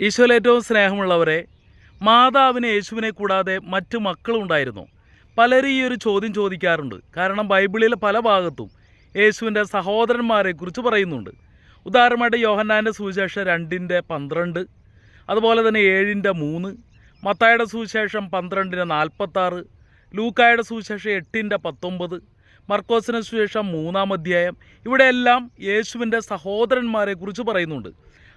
ഈശോയിൽ ഏറ്റവും സ്നേഹമുള്ളവരെ മാതാവിന് യേശുവിനെ കൂടാതെ മറ്റ് മക്കളുണ്ടായിരുന്നു പലരും ഈ ഒരു ചോദ്യം ചോദിക്കാറുണ്ട്. കാരണം ബൈബിളിലെ പല ഭാഗത്തും യേശുവിന്റെ സഹോദരന്മാരെ കുറിച്ച് പറയുന്നുണ്ട്. ഉദാഹരണമായിട്ട് യോഹന്നാന്റെ സുവിശേഷം രണ്ടിന്റെ പന്ത്രണ്ട് അതുപോലെ തന്നെ ഏഴിന്റെ മൂന്ന് മത്തായുടെ സുവിശേഷം പന്ത്രണ്ടിന്റെ നാൽപ്പത്താറ് ലൂക്കായുടെ സുവിശേഷം എട്ടിന്റെ പത്തൊമ്പത് മർക്കോസിന് സുവിശേഷം മൂന്നാം അധ്യായം ഇവിടെയെല്ലാം യേശുവിന്റെ സഹോദരന്മാരെ കുറിച്ച് പറയുന്നുണ്ട്.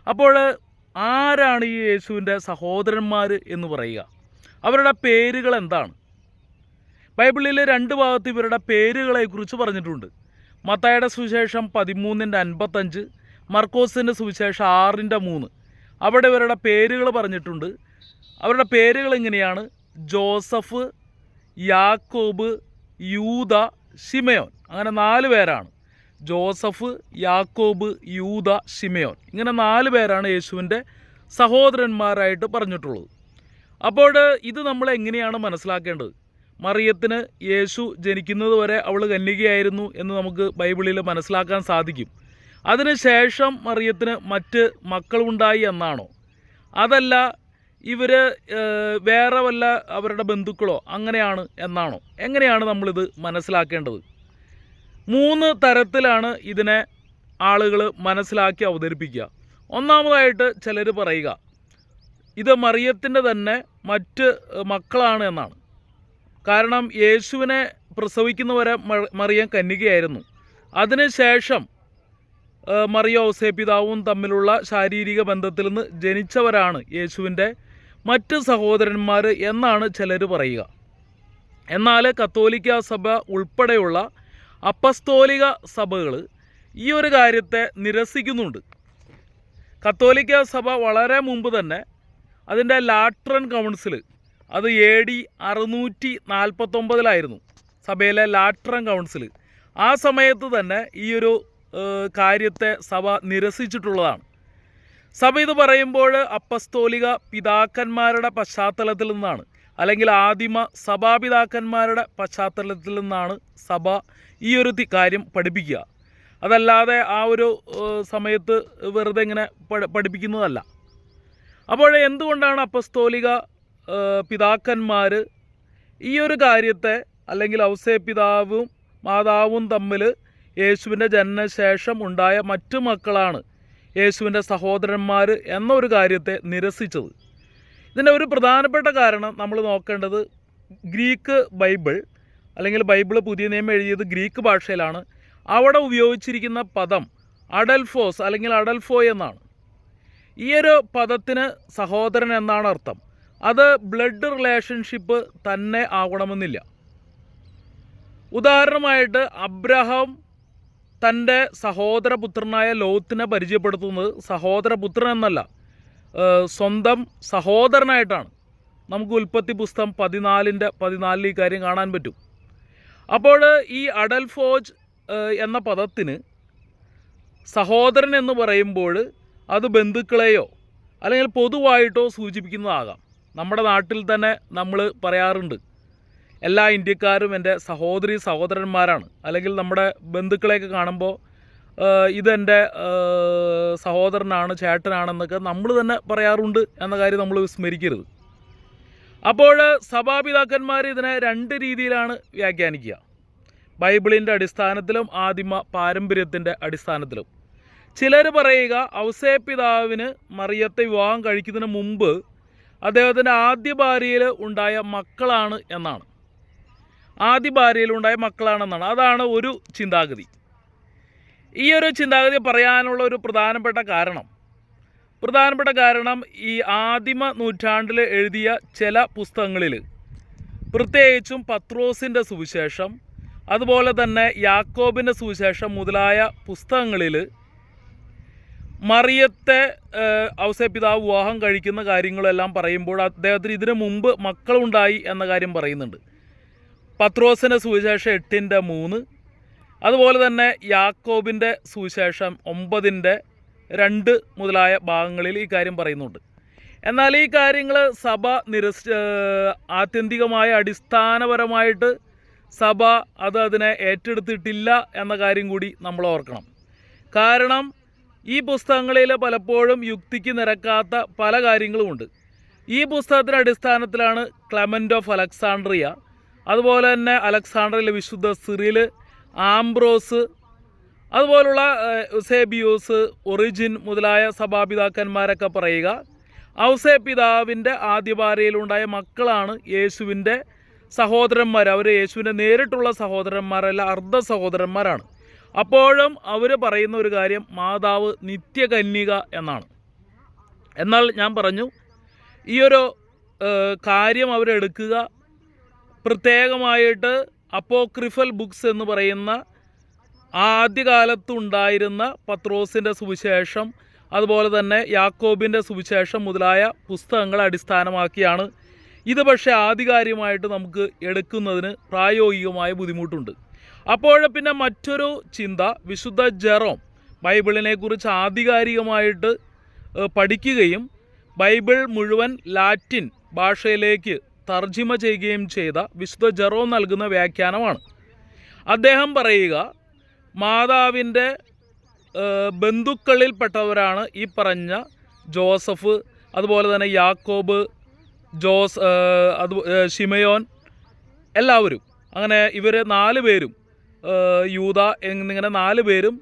അപ്പോൾ ആരാണ് ഈ യേശുവിന്റെ സഹോദരന്മാർ എന്ന് പറയുക? അവരുടെ പേരുകൾ എന്താണ്? ബൈബിളിൽ രണ്ട് ഭാഗത്ത് ഇവരുടെ പേരുകളെക്കുറിച്ച് പറഞ്ഞിട്ടുണ്ട്. മത്തായുടെ സുവിശേഷം പതിമൂന്നിന്റെ അൻപത്തഞ്ച് മർക്കോസിന്റെ സുവിശേഷം ആറിന്റെ മൂന്ന്. അവിടെ ഇവരുടെ പേരുകൾ പറഞ്ഞിട്ടുണ്ട്. അവരുടെ പേരുകൾ എങ്ങനെയാണ്? ജോസഫ് യാക്കോബ് യൂത ഷിമയോൻ അങ്ങനെ നാല് പേരാണ്. ജോസഫ് യാക്കോബ് യൂത ഷിമയോൻ ഇങ്ങനെ നാല് പേരാണ് യേശുവിന്റെ സഹോദരന്മാരായിട്ട് പറഞ്ഞിട്ടുള്ളത്. അപ്പോൾ ഇത് നമ്മൾ എങ്ങനെയാണ് മനസ്സിലാക്കേണ്ടത്? മറിയത്തിന് യേശു ജനിക്കുന്നത് വരെ അവൾ കന്യകയായിരുന്നു എന്ന് നമുക്ക് ബൈബിളിൽ മനസ്സിലാക്കാൻ സാധിക്കും. അതിനുശേഷം മറിയത്തിന് മറ്റ് മക്കളുണ്ടായി എന്നാണോ? അതല്ല ഇവർ വേറെ വല്ല അവരുടെ ബന്ധുക്കളോ അങ്ങനെയാണ് എന്നാണോ? എങ്ങനെയാണ് നമ്മളിത് മനസ്സിലാക്കേണ്ടത്? മൂന്ന് തരത്തിലാണ് ഇതിനെ ആളുകൾ മനസ്സിലാക്കി അവതരിപ്പിക്കുക. ഒന്നാമതായിട്ട് ചിലർ പറയുക ഇത് മറിയത്തിന്റെ തന്നെ മറ്റ് മക്കളാണ് എന്നാണ്. കാരണം യേശുവിനെ പ്രസവിക്കുന്നവരെ മറിയം കന്യകയായിരുന്നു. അതിനുശേഷം മറിയോ മറിയ ഔസേ തമ്മിലുള്ള ശാരീരിക ബന്ധത്തിൽ നിന്ന് ജനിച്ചവരാണ് യേശുവിന്റെ മറ്റ് സഹോദരന്മാർ എന്നാണ് ചിലർ പറയുക. എന്നാൽ കത്തോലിക്ക സഭ ഉൾപ്പെടെയുള്ള അപ്പസ്തോലിക സഭകൾ ഈ ഒരു കാര്യത്തെ നിരസിക്കുന്നുണ്ട്. കത്തോലിക്ക സഭ വളരെ മുമ്പ് തന്നെ അതിന്റെ ലാട്രൻ കൗൺസിൽ അത് എ ഡി അറുന്നൂറ്റി നാൽപ്പത്തൊമ്പതിലായിരുന്നു. സഭയിലെ ലാട്രൻ കൗൺസിൽ ആ സമയത്ത് തന്നെ ഈ ഒരു കാര്യത്തെ സഭ നിരസിച്ചിട്ടുള്ളതാണ്. സഭ ഇത് പറയുമ്പോൾ അപ്പസ്തോലിക പിതാക്കന്മാരുടെ പശ്ചാത്തലത്തിൽ നിന്നാണ്. അല്ലെങ്കിൽ ആദിമ സഭാപിതാക്കന്മാരുടെ പശ്ചാത്തലത്തിൽ നിന്നാണ് സഭ ഈ ഒരു കാര്യം പഠിപ്പിക്കുക. അതല്ലാതെ ആ ഒരു സമയത്ത് വെറുതെ ഇങ്ങനെ പഠിപ്പിക്കുന്നതല്ല. അപ്പോൾ എന്തുകൊണ്ടാണ് അപ്പസ്തോലിക പിതാക്കന്മാർ ഈ ഒരു കാര്യത്തെ അല്ലെങ്കിൽ ഔസേ പിതാവും മാതാവും തമ്മിൽ യേശുവിന്റെ ജനനശേഷം ഉണ്ടായ മറ്റു മക്കളാണ് യേശുവിന്റെ സഹോദരന്മാർ എന്നൊരു കാര്യത്തെ നിരസിച്ചത്. ഇതിന്റെ ഒരു പ്രധാനപ്പെട്ട കാരണം നമ്മൾ നോക്കേണ്ടത് ഗ്രീക്ക് ബൈബിൾ അല്ലെങ്കിൽ ബൈബിൾ പുതിയ നിയമം എഴുതിയത് ഗ്രീക്ക് ഭാഷയിലാണ്. അവിടെ ഉപയോഗിച്ചിരിക്കുന്ന പദം അഡൽഫോസ് അല്ലെങ്കിൽ അഡൽഫോ എന്നാണ്. ഈ ഒരു പദത്തിന് സഹോദരൻ എന്നാണ് അർത്ഥം. അത് ബ്ലഡ് റിലേഷൻഷിപ്പ് തന്നെ ആകണമെന്നില്ല ഉദാഹരണമായിട്ട് അബ്രഹാം തന്റെ സഹോദരപുത്രനായ ലോത്തിനെ പരിചയപ്പെടുത്തുന്നത് സഹോദരപുത്രൻ എന്നല്ല. സ്വന്തം സഹോദരനായിട്ടാണ് നമുക്ക് ഉൽപ്പത്തി പുസ്തകം പതിനാലിന്റെ പതിനാലിൽ ഈ കാര്യം കാണാൻ പറ്റും. അപ്പോൾ ഈ അഡൽഫോജ് ഫോജ് എന്ന പദത്തിന് സഹോദരൻ എന്ന് പറയുമ്പോൾ അത് ബന്ധുക്കളെയോ അല്ലെങ്കിൽ പൊതുവായിട്ടോ സൂചിപ്പിക്കുന്നതാകാം. നമ്മുടെ നാട്ടിൽ തന്നെ നമ്മൾ പറയാറുണ്ട് എല്ലാ ഇന്ത്യക്കാരും എന്റെ സഹോദരി സഹോദരന്മാരാണ്. അല്ലെങ്കിൽ നമ്മുടെ ബന്ധുക്കളെയൊക്കെ കാണുമ്പോൾ ഇതെന്റെ സഹോദരനാണ് ചേട്ടനാണെന്നൊക്കെ നമ്മൾ തന്നെ പറയാറുണ്ട് എന്ന കാര്യം നമ്മൾ വിസ്മരിക്കരുത്. അപ്പോൾ സഭാപിതാക്കന്മാർ ഇതിനെ രണ്ട് രീതിയിലാണ് വ്യാഖ്യാനിക്കുക. ബൈബിളിന്റെ അടിസ്ഥാനത്തിലും ആദിമ പാരമ്പര്യത്തിന്റെ അടിസ്ഥാനത്തിലും. ചിലർ പറയുക ഔസേപിതാവിന് മറിയത്തെ വിവാഹം കഴിക്കുന്നതിന് മുമ്പ് അദ്ദേഹത്തിന്റെ ആദ്യ ഭാര്യയിൽ ഉണ്ടായ മക്കളാണ് എന്നാണ്. ആദ്യ ഭാര്യയിൽ ഉണ്ടായ മക്കളാണെന്നാണ്. അതാണ് ഒരു ചിന്താഗതി. ഈ ഒരു ചിന്താഗതി പറയാനുള്ള ഒരു പ്രധാനപ്പെട്ട കാരണം. പ്രധാനപ്പെട്ട കാരണം ഈ ആദിമ നൂറ്റാണ്ടിൽ എഴുതിയ ചില പുസ്തകങ്ങളിൽ പ്രത്യേകിച്ചും പത്രോസിന്റെ സുവിശേഷം അതുപോലെ തന്നെ യാക്കോബിന്റെ സുവിശേഷം മുതലായ പുസ്തകങ്ങളിൽ മറിയത്തെ ഏഹ്, ഔസേ പിതാവ് വിവാഹം കഴിക്കുന്ന കാര്യങ്ങളെല്ലാം പറയുമ്പോൾ അദ്ദേഹത്തിന് ഇതിനു മുമ്പ് മക്കളുണ്ടായി എന്ന കാര്യം പറയുന്നുണ്ട്. പത്രോസിന്റെ സുവിശേഷം എട്ടിന്റെ മൂന്ന് അതുപോലെ തന്നെ യാക്കോബിന്റെ സുവിശേഷം ഒമ്പതിന്റെ രണ്ട് മുതലായ ഭാഗങ്ങളിൽ ഈ കാര്യം പറയുന്നുണ്ട്. എന്നാൽ ഈ കാര്യങ്ങൾ സഭ നിരസ് ആത്യന്തികമായ അടിസ്ഥാനപരമായിട്ട് സഭ അത് അതിനെ ഏറ്റെടുത്തിട്ടില്ല എന്ന കാര്യം കൂടി നമ്മൾ ഓർക്കണം. കാരണം ഈ പുസ്തകങ്ങളിൽ പലപ്പോഴും യുക്തിക്ക് നിരക്കാത്ത പല കാര്യങ്ങളുമുണ്ട്. ഈ പുസ്തകത്തിന്റെ അടിസ്ഥാനത്തിലാണ് ക്ലമന്റ് ഓഫ് അലക്സാണ്ട്രിയ അതുപോലെ തന്നെ അലക്സാണ്ട്രിയയിലെ വിശുദ്ധ സിറിൽ ആംബ്രോസ് അതുപോലുള്ള സേബിയോസ് ഒറിജിൻ മുതലായ സഭാപിതാക്കന്മാരൊക്കെ പറയുക. ഔസേ പിതാവിന്റെ ആദ്യ ഭാര്യയിലുണ്ടായ മക്കളാണ് യേശുവിന്റെ സഹോദരന്മാർ അവർ യേശുവിന്റെ നേരിട്ടുള്ള സഹോദരന്മാരല്ല അർദ്ധ സഹോദരന്മാരാണ്. അപ്പോഴും അവർ പറയുന്ന ഒരു കാര്യം മാതാവ് നിത്യകന്യക എന്നാണ്. എന്നാൽ ഞാൻ പറഞ്ഞു ഈയൊരു കാര്യം അവരെടുക്കുക പ്രത്യേകമായിട്ട് അപ്പോക്രിഫൽ ബുക്സ് എന്ന് പറയുന്ന ആദ്യകാലത്തുണ്ടായിരുന്ന പത്രോസിന്റെ സുവിശേഷം അതുപോലെ തന്നെ യാക്കോബിന്റെ സുവിശേഷം മുതലായ പുസ്തകങ്ങളെ അടിസ്ഥാനമാക്കിയാണ് ഇത് പക്ഷേ ആധികാരികമായിട്ട് നമുക്ക് എടുക്കുന്നതിന് പ്രായോഗികമായ ബുദ്ധിമുട്ടുണ്ട്. അപ്പോൾ പിന്നെ മറ്റൊരു ചിന്ത വിശുദ്ധ ജെറോം ബൈബിളിനെക്കുറിച്ച് ആധികാരികമായിട്ട് പഠിക്കുകയും ബൈബിൾ മുഴുവൻ ലാറ്റിൻ ഭാഷയിലേക്ക് തർജിമ ചെയ്യുകയും ചെയ്ത വിശുദ്ധ ജെറോ നൽകുന്ന വ്യാഖ്യാനമാണ്. അദ്ദേഹം പറയുക മാതാവിന്റെ ബന്ധുക്കളിൽപ്പെട്ടവരാണ് ഈ പറഞ്ഞ ജോസഫ് അതുപോലെ തന്നെ യാക്കോബ് ജോസ് അത് ഷിമയോൻ എല്ലാവരും. അങ്ങനെ ഇവർ നാല് പേരും യൂത എന്നിങ്ങനെ നാല് പേരും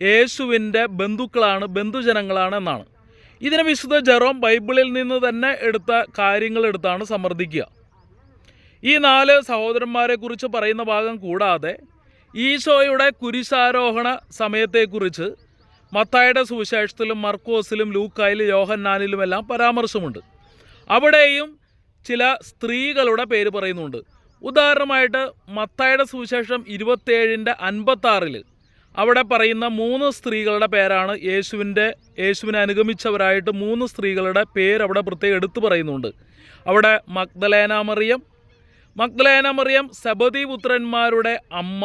യേശുവിന്റെ ബന്ധുക്കളാണ് ബന്ധുജനങ്ങളാണ് എന്നാണ്. ഇതിനെ വിശുദ്ധ ജെറോം ബൈബിളിൽ നിന്ന് തന്നെ എടുത്ത കാര്യങ്ങൾ എടുത്താണ് സമർത്ഥിക്കുക ഈ നാല് സഹോദരന്മാരെ കുറിച്ച് പറയുന്ന ഭാഗം കൂടാതെ ഈശോയുടെ കുരിശാരോഹണ സമയത്തെക്കുറിച്ച് മത്തായുടെ സുവിശേഷത്തിലും മർക്കോസിലും ലൂക്കായിലും യോഹന്നാനിലുമെല്ലാം പരാമർശമുണ്ട്. അവിടെയും ചില സ്ത്രീകളുടെ പേര് പറയുന്നുണ്ട്. ഉദാഹരണമായിട്ട് മത്തായുടെ സുവിശേഷം ഇരുപത്തേഴിന്റെ അൻപത്താറിൽ അവിടെ പറയുന്ന മൂന്ന് സ്ത്രീകളുടെ പേരാണ് യേശുവിന്റെ യേശുവിനെ അനുഗമിച്ചവരായിട്ട് മൂന്ന് സ്ത്രീകളുടെ പേര് അവിടെ പ്രത്യേകം എടുത്തു പറയുന്നുണ്ട്. അവിടെ മക്ദലേന മറിയം മക്ദലേന മറിയം സബദി പുത്രന്മാരുടെ അമ്മ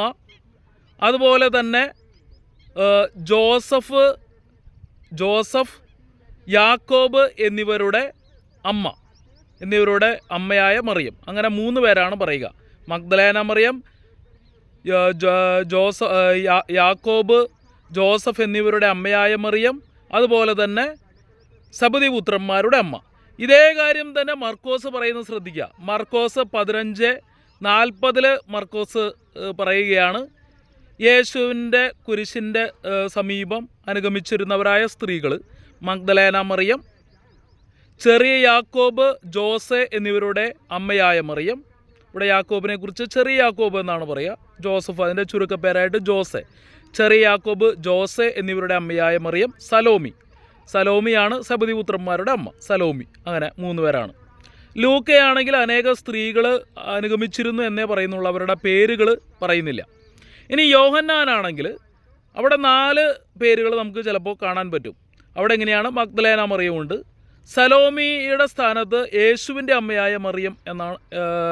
അതുപോലെ തന്നെ ജോസഫ് ജോസഫ് യാക്കോബ് എന്നിവരുടെ അമ്മ എന്നിവരുടെ അമ്മയായ മറിയം. അങ്ങനെ മൂന്ന് പേരാണ് പറയുക. മഗ്ദലേന മറിയം ജോസ യാക്കോബ് ജോസഫ് എന്നിവരുടെ അമ്മയായ മറിയം അതുപോലെ തന്നെ സബദി പുത്രന്മാരുടെ അമ്മ. ഇതേ കാര്യം തന്നെ മർക്കോസ് പറയുന്നത് ശ്രദ്ധിക്കുക മർക്കോസ് പതിനഞ്ച് നാൽപ്പതിൽ മർക്കോസ് പറയുകയാണ് യേശുവിന്റെ കുരിശിന്റെ സമീപം അനുഗമിച്ചിരുന്നവരായ സ്ത്രീകൾ മഗ്ദലേന മറിയം ചെറിയ യാക്കോബ് ജോസെ എന്നിവരുടെ അമ്മയായ മറിയം. ഇവിടെ യാക്കോബിനെ കുറിച്ച് ചെറിയ യാക്കോബ് എന്നാണ് പറയുക. ജോസഫ് അതിന്റെ ചുരുക്കപ്പേരായിട്ട് ജോസെ. ചെറിയ യാക്കോബ് ജോസെ എന്നിവരുടെ അമ്മയായ മറിയം സലോമി. സലോമിയാണ് സബദിപുത്രന്മാരുടെ അമ്മ. സലോമി. അങ്ങനെ മൂന്ന് പേരാണ്. ലൂക്കയാണെങ്കിൽ അനേക സ്ത്രീകൾ അനുഗമിച്ചിരുന്നു എന്നേ പറയുന്നുള്ളൂ. അവരുടെ പേരുകൾ പറയുന്നില്ല. ഇനി യോഹന്നാനാണെങ്കിൽ അവിടെ നാല് പേരുകൾ നമുക്ക് ചിലപ്പോൾ കാണാൻ പറ്റും. അവിടെ എങ്ങനെയാണ്? മഗ്ദലേന മറിയമുണ്ട് സലോമിയുടെ സ്ഥാനത്ത് യേശുവിന്റെ അമ്മയായ മറിയം എന്നാണ്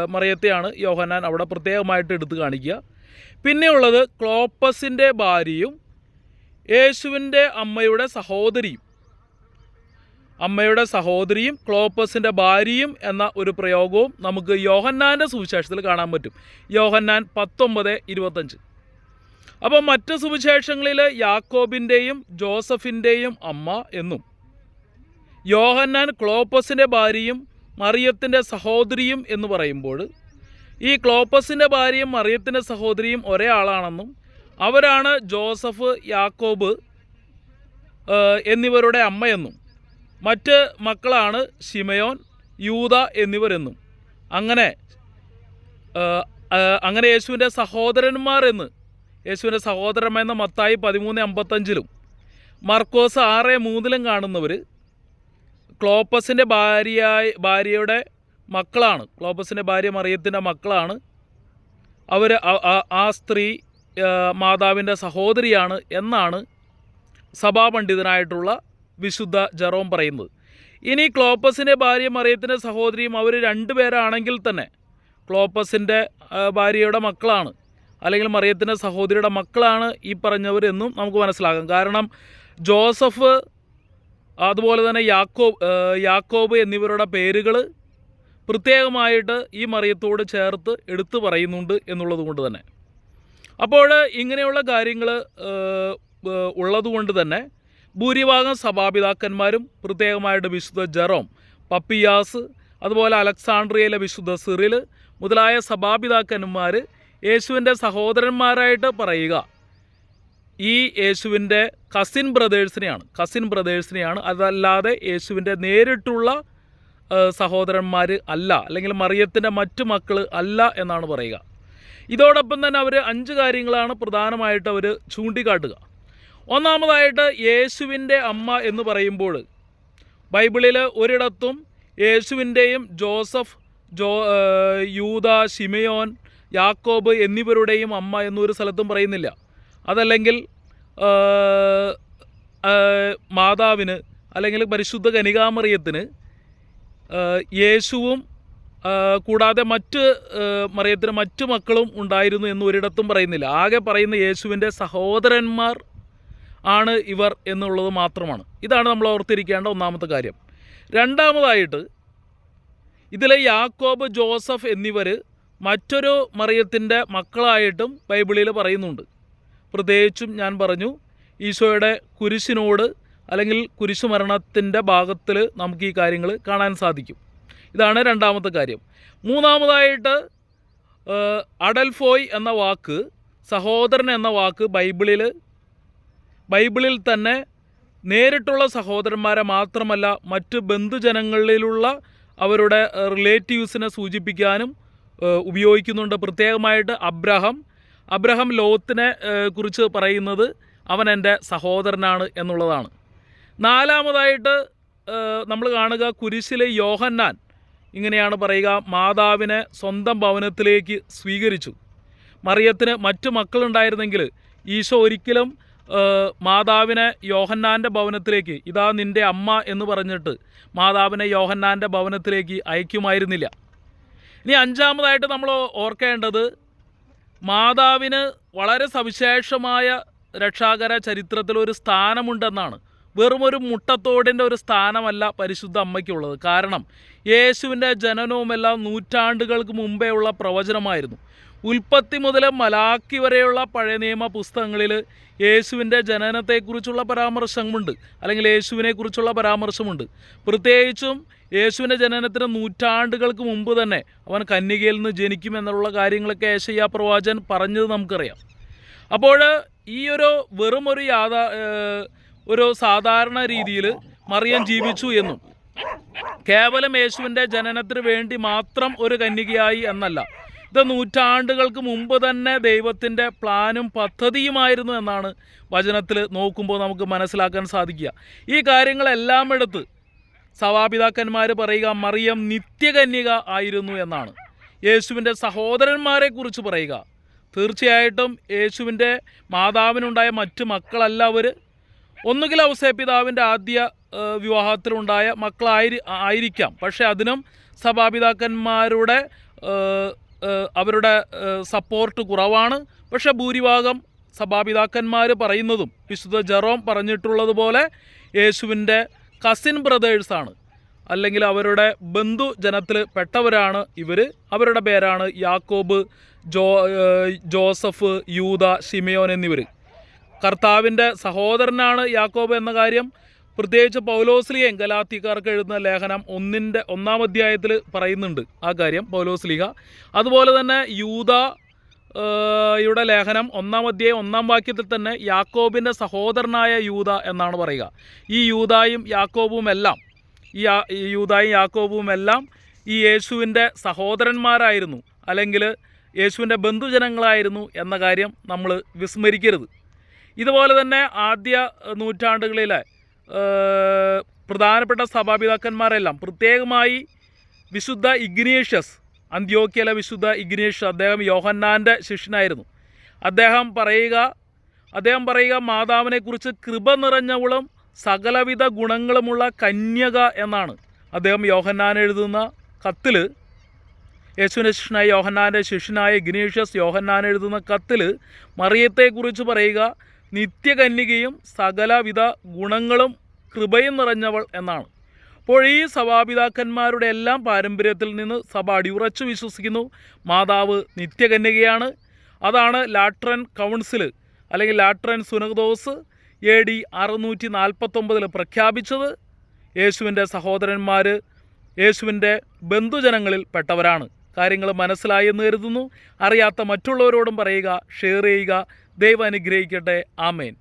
മറിയത്തെയാണ് യോഹന്നാൻ അവിടെ പ്രത്യേകമായിട്ട് എടുത്തു കാണിക്കുക. പിന്നെയുള്ളത് ക്ലോപ്പസിന്റെ ഭാര്യയും യേശുവിന്റെ അമ്മയുടെ സഹോദരിയും. അമ്മയുടെ സഹോദരിയും ക്ലോപ്പസിന്റെ ഭാര്യയും എന്ന ഒരു പ്രയോഗവും നമുക്ക് യോഹന്നാന്റെ സുവിശേഷത്തിൽ കാണാൻ പറ്റും. യോഹന്നാൻ പത്തൊമ്പത് ഇരുപത്തഞ്ച്. അപ്പോൾ മറ്റ് സുവിശേഷങ്ങളിൽ യാക്കോബിന്റെയും ജോസഫിന്റെയും അമ്മ എന്നും. യോഹന്നാൻ ക്ലോപ്പസിന്റെ ഭാര്യയും മറിയത്തിന്റെ സഹോദരിയും എന്ന് പറയുമ്പോൾ ഈ ക്ലോപ്പസിന്റെ ഭാര്യയും മറിയത്തിന്റെ സഹോദരിയും ഒരേ ആളാണെന്നും അവരാണ് ജോസഫ് യാക്കോബ് എന്നിവരുടെ അമ്മയെന്നും. മറ്റ് മക്കളാണ് ഷിമയോൻ യൂത എന്നിവരെന്നും. അങ്ങനെ അങ്ങനെ യേശുവിന്റെ സഹോദരന്മാരെന്ന് യേശുവിന്റെ സഹോദരമെന്ന മത്തായി പതിമൂന്ന് അമ്പത്തഞ്ചിലും മർക്കോസ് ആറ് മൂന്നിലും കാണുന്നവർ ക്ലോപ്പസിന്റെ ഭാര്യയായി ഭാര്യയുടെ മക്കളാണ്. ക്ലോപ്പസിന്റെ ഭാര്യ മറിയത്തിന്റെ മക്കളാണ്. അവർ ആ സ്ത്രീ മാതാവിന്റെ സഹോദരിയാണ് എന്നാണ് സഭാപണ്ഡിതനായിട്ടുള്ള വിശുദ്ധ ജെറോം പറയുന്നത്. ഇനി ക്ലോപ്പസിന്റെ ഭാര്യ മറിയത്തിന്റെ സഹോദരിയും അവർ രണ്ടുപേരാണെങ്കിൽ തന്നെ ക്ലോപ്പസിന്റെ ഭാര്യയുടെ മക്കളാണ്. അല്ലെങ്കിൽ മറിയത്തിന്റെ സഹോദരിയുടെ മക്കളാണ് ഈ പറഞ്ഞവരെന്നും നമുക്ക് മനസ്സിലാക്കാം. കാരണം ജോസഫ് അതുപോലെ തന്നെ യാക്കോബ് യാക്കോബ് എന്നിവരുടെ പേരുകൾ പ്രത്യേകമായിട്ട് ഈ മറിയത്തോട് ചേർത്ത് എടുത്തു പറയുന്നുണ്ട് എന്നുള്ളത് കൊണ്ട് തന്നെ. അപ്പോൾ ഇങ്ങനെയുള്ള കാര്യങ്ങൾ ഉള്ളതുകൊണ്ട് തന്നെ ഭൂരിഭാഗം സഭാപിതാക്കന്മാരും പ്രത്യേകമായിട്ട് വിശുദ്ധ ജെറോം പപ്പിയാസ് അതുപോലെ അലക്സാണ്ട്രിയയിലെ വിശുദ്ധ സിറിൽ മുതലായ സഭാപിതാക്കന്മാർ യേശുവിന്റെ സഹോദരന്മാരായിട്ട് പറയുക. ഈ യേശുവിന്റെ കസിൻ ബ്രദേഴ്സിനെയാണ് കസിൻ ബ്രദേഴ്സിനെയാണ് അതല്ലാതെ യേശുവിന്റെ നേരിട്ടുള്ള സഹോദരന്മാർ അല്ല അല്ലെങ്കിൽ മറിയത്തിന്റെ മറ്റു മക്കൾ അല്ല എന്നാണ് പറയുക. ഇതോടൊപ്പം തന്നെ അവർ അഞ്ച് കാര്യങ്ങളാണ് പ്രധാനമായിട്ട് അവർ ചൂണ്ടിക്കാട്ടുക. ഒന്നാമതായിട്ട് യേശുവിന്റെ അമ്മ എന്ന് പറയുമ്പോൾ ബൈബിളിൽ ഒരിടത്തും യേശുവിന്റെയും ജോസഫ് ജോ യൂത ഷിമയോൻ യാക്കോബ് എന്നിവരുടെയും അമ്മ എന്നൊരു സ്ഥലത്തും പറയുന്നില്ല. അതല്ലെങ്കിൽ മാതാവിന് അല്ലെങ്കിൽ പരിശുദ്ധ കനികാമറിയത്തിന് യേശുവും കൂടാതെ മറ്റ് മറിയത്തിന് മറ്റു മക്കളും ഉണ്ടായിരുന്നു എന്ന് ഒരിടത്തും പറയുന്നില്ല. ആകെ പറയുന്ന യേശുവിന്റെ സഹോദരന്മാർ ആണ് ഇവർ എന്നുള്ളത് മാത്രമാണ്. ഇതാണ് നമ്മൾ ഓർത്തിരിക്കേണ്ട ഒന്നാമത്തെ കാര്യം. രണ്ടാമതായിട്ട് ഇതിലെ യാക്കോബ് ജോസഫ് എന്നിവർ മറ്റൊരു മറിയത്തിന്റെ മക്കളായിട്ടും ബൈബിളിൽ പറയുന്നുണ്ട്. പ്രത്യേകിച്ചും ഞാൻ പറഞ്ഞു ഈശോയുടെ കുരിശിനോട് അല്ലെങ്കിൽ കുരിശുമരണത്തിന്റെ ഭാഗത്തിൽ നമുക്ക് ഈ കാര്യങ്ങൾ കാണാൻ സാധിക്കും. ഇതാണ് രണ്ടാമത്തെ കാര്യം. മൂന്നാമതായിട്ട് അഡൽഫോയ് എന്ന വാക്ക് സഹോദരൻ എന്ന വാക്ക് ബൈബിളിൽ ബൈബിളിൽ തന്നെ നേരിട്ടുള്ള സഹോദരന്മാരെ മാത്രമല്ല മറ്റ് ബന്ധുജനങ്ങളിലുള്ള അവരുടെ റിലേറ്റീവ്സിനെ സൂചിപ്പിക്കാനും ഉപയോഗിക്കുന്നുണ്ട്. പ്രത്യേകമായിട്ട് അബ്രഹാം. അബ്രഹാം ലോത്തിനെ കുറിച്ച് പറയുന്നത് അവൻ എന്റെ സഹോദരനാണ് എന്നുള്ളതാണ്. നാലാമതായിട്ട് നമ്മൾ കാണുക കുരിശിലെ യോഹന്നാൻ. ഇങ്ങനെയാണ് പറയുക മാതാവിനെ സ്വന്തം ഭവനത്തിലേക്ക് സ്വീകരിച്ചു. മറിയത്തിന് മറ്റു മക്കളുണ്ടായിരുന്നെങ്കിൽ ഈശോ ഒരിക്കലും മാതാവിനെ യോഹന്നാന്റെ ഭവനത്തിലേക്ക് ഇതാ നിന്റെ അമ്മ എന്ന് പറഞ്ഞിട്ട് മാതാവിനെ യോഹന്നാന്റെ ഭവനത്തിലേക്ക് അയക്കുമായിരുന്നില്ല. ഇനി അഞ്ചാമതായിട്ട് നമ്മൾ ഓർക്കേണ്ടത് മാതാവിന് വളരെ സവിശേഷമായ രക്ഷാകര ചരിത്രത്തിൽ ഒരു സ്ഥാനമുണ്ടെന്നാണ്. വെറും ഒരു മുട്ടത്തോടിന്റെ ഒരു സ്ഥാനമല്ല പരിശുദ്ധ അമ്മയ്ക്കുള്ളത്. കാരണം യേശുവിന്റെ ജനനവുമെല്ലാം നൂറ്റാണ്ടുകൾക്ക് മുമ്പേ ഉള്ള പ്രവചനമായിരുന്നു. ഉൽപ്പത്തി മുതൽ മലാക്കി വരെയുള്ള പഴയ നിയമ പുസ്തകങ്ങളിൽ യേശുവിന്റെ ജനനത്തെക്കുറിച്ചുള്ള പരാമർശമുണ്ട് അല്ലെങ്കിൽ യേശുവിനെക്കുറിച്ചുള്ള പരാമർശമുണ്ട്. പ്രത്യേകിച്ചും യേശുവിന്റെ ജനനത്തിന് നൂറ്റാണ്ടുകൾക്ക് മുമ്പ് തന്നെ അവൻ കന്യകയിൽ നിന്ന് ജനിക്കുമെന്നുള്ള കാര്യങ്ങളൊക്കെ ഏശയ്യ പ്രവാചൻ പറഞ്ഞത് നമുക്കറിയാം. അപ്പോൾ ഈ ഒരു വെറും ഒരു യാഥാ ഒരു സാധാരണ രീതിയിൽ മറിയം ജീവിച്ചു എന്നും. കേവലം യേശുവിന്റെ ജനനത്തിന് വേണ്ടി മാത്രം ഒരു കന്യകയായി എന്നല്ല. ഇത് നൂറ്റാണ്ടുകൾക്ക് മുമ്പ് തന്നെ ദൈവത്തിന്റെ പ്ലാനും പദ്ധതിയുമായിരുന്നു എന്നാണ് വചനത്തിൽ നോക്കുമ്പോൾ നമുക്ക് മനസ്സിലാക്കാൻ സാധിക്കുക. ഈ കാര്യങ്ങളെല്ലാം എടുത്ത് സഭാപിതാക്കന്മാർ പറയുക മറിയം നിത്യകന്യക ആയിരുന്നു എന്നാണ്. യേശുവിന്റെ സഹോദരന്മാരെക്കുറിച്ച് പറയുക. തീർച്ചയായിട്ടും യേശുവിന്റെ മാതാവിനുണ്ടായ മറ്റു മക്കളല്ല അവർ ഒന്നുകിൽ ഔസേപിതാവിന്റെ ആദ്യ വിവാഹത്തിലുണ്ടായ മക്കളായിരി ആയിരിക്കാം. പക്ഷേ അതിനും സഭാപിതാക്കന്മാരുടെ അവരുടെ സപ്പോർട്ട് കുറവാണ്. പക്ഷേ ഭൂരിഭാഗം സഭാപിതാക്കന്മാർ പറയുന്നതും വിശുദ്ധ ജെറോം പറഞ്ഞിട്ടുള്ളതുപോലെ യേശുവിന്റെ കസിൻ ബ്രദേഴ്സാണ് അല്ലെങ്കിൽ അവരുടെ ബന്ധു ജനത്തിൽ പെട്ടവരാണ് ഇവർ അവരുടെ പേരാണ് യാക്കോബ് ജോ ജോസഫ് യൂത ഷിമയോൻ എന്നിവർ കർത്താവിന്റെ സഹോദരനാണ് യാക്കോബ് എന്ന കാര്യം. പ്രത്യേകിച്ച് പൗലോസ്ലിയും ഗലാത്തിക്കാർക്ക് എഴുതുന്ന ലേഖനം ഒന്നിന്റെ ഒന്നാം അധ്യായത്തിൽ പറയുന്നുണ്ട് ആ കാര്യം പൗലോസ്ലിഹ. അതുപോലെ തന്നെ യൂത യുടെ ലേഖനം ഒന്നാം അധ്യായം ഒന്നാം വാക്യത്തിൽ തന്നെ യാക്കോബിന്റെ സഹോദരനായ യൂത എന്നാണ് പറയുക. ഈ യൂതായും യാക്കോബും എല്ലാം ഈ യൂതായും യാക്കോബും എല്ലാം ഈ യേശുവിന്റെ സഹോദരന്മാരായിരുന്നു അല്ലെങ്കിൽ യേശുവിന്റെ ബന്ധുജനങ്ങളായിരുന്നു എന്ന കാര്യം നമ്മൾ വിസ്മരിക്കരുത്. ഇതുപോലെ തന്നെ ആദ്യ നൂറ്റാണ്ടുകളിലെ പ്രധാനപ്പെട്ട സഭാപിതാക്കന്മാരെല്ലാം പ്രത്യേകമായി വിശുദ്ധ ഇഗ്നേഷ്യസ് അന്ത്യോക്യയിലെ വിശുദ്ധ ഇഗ്നേഷ്യസ് അദ്ദേഹം യോഹന്നാന്റെ ശിഷ്യനായിരുന്നു. അദ്ദേഹം പറയുക അദ്ദേഹം പറയുക മാതാവിനെക്കുറിച്ച് കൃപ നിറഞ്ഞവളും സകലവിധ ഗുണങ്ങളുമുള്ള കന്യക എന്നാണ് അദ്ദേഹം യോഹന്നാൻ എഴുതുന്ന കത്തിൽ യേശുവിന്റെ ശിഷ്യനായ യോഹന്നാന്റെ ശിഷ്യനായ ഇഗ്നേഷ്യസ് യോഹന്നാൻ എഴുതുന്ന കത്തിൽ മറിയത്തെക്കുറിച്ച് പറയുക നിത്യകന്യകയും സകലവിധ ഗുണങ്ങളും കൃപയും നിറഞ്ഞവൾ എന്നാണ്. അപ്പോൾ ഈ സഭാപിതാക്കന്മാരുടെ എല്ലാം പാരമ്പര്യത്തിൽ നിന്ന് സഭ അടിയുറച്ചു വിശ്വസിക്കുന്നു. മാതാവ് നിത്യകന്യകയാണ്. അതാണ് ലാട്രൻ കൗൺസിൽ അല്ലെങ്കിൽ ലാട്രൻ സുനകദോസ് എ ഡി അറുന്നൂറ്റി നാൽപ്പത്തൊമ്പതിൽ പ്രഖ്യാപിച്ചത്. യേശുവിന്റെ സഹോദരന്മാർ യേശുവിന്റെ ബന്ധുജനങ്ങളിൽ പെട്ടവരാണ്. കാര്യങ്ങൾ മനസ്സിലായി എന്ന് കരുതുന്നു. അറിയാത്ത മറ്റുള്ളവരോടും പറയുക ഷെയർ ചെയ്യുക ദൈവം അനുഗ്രഹിക്കട്ടെ. ആമേൻ.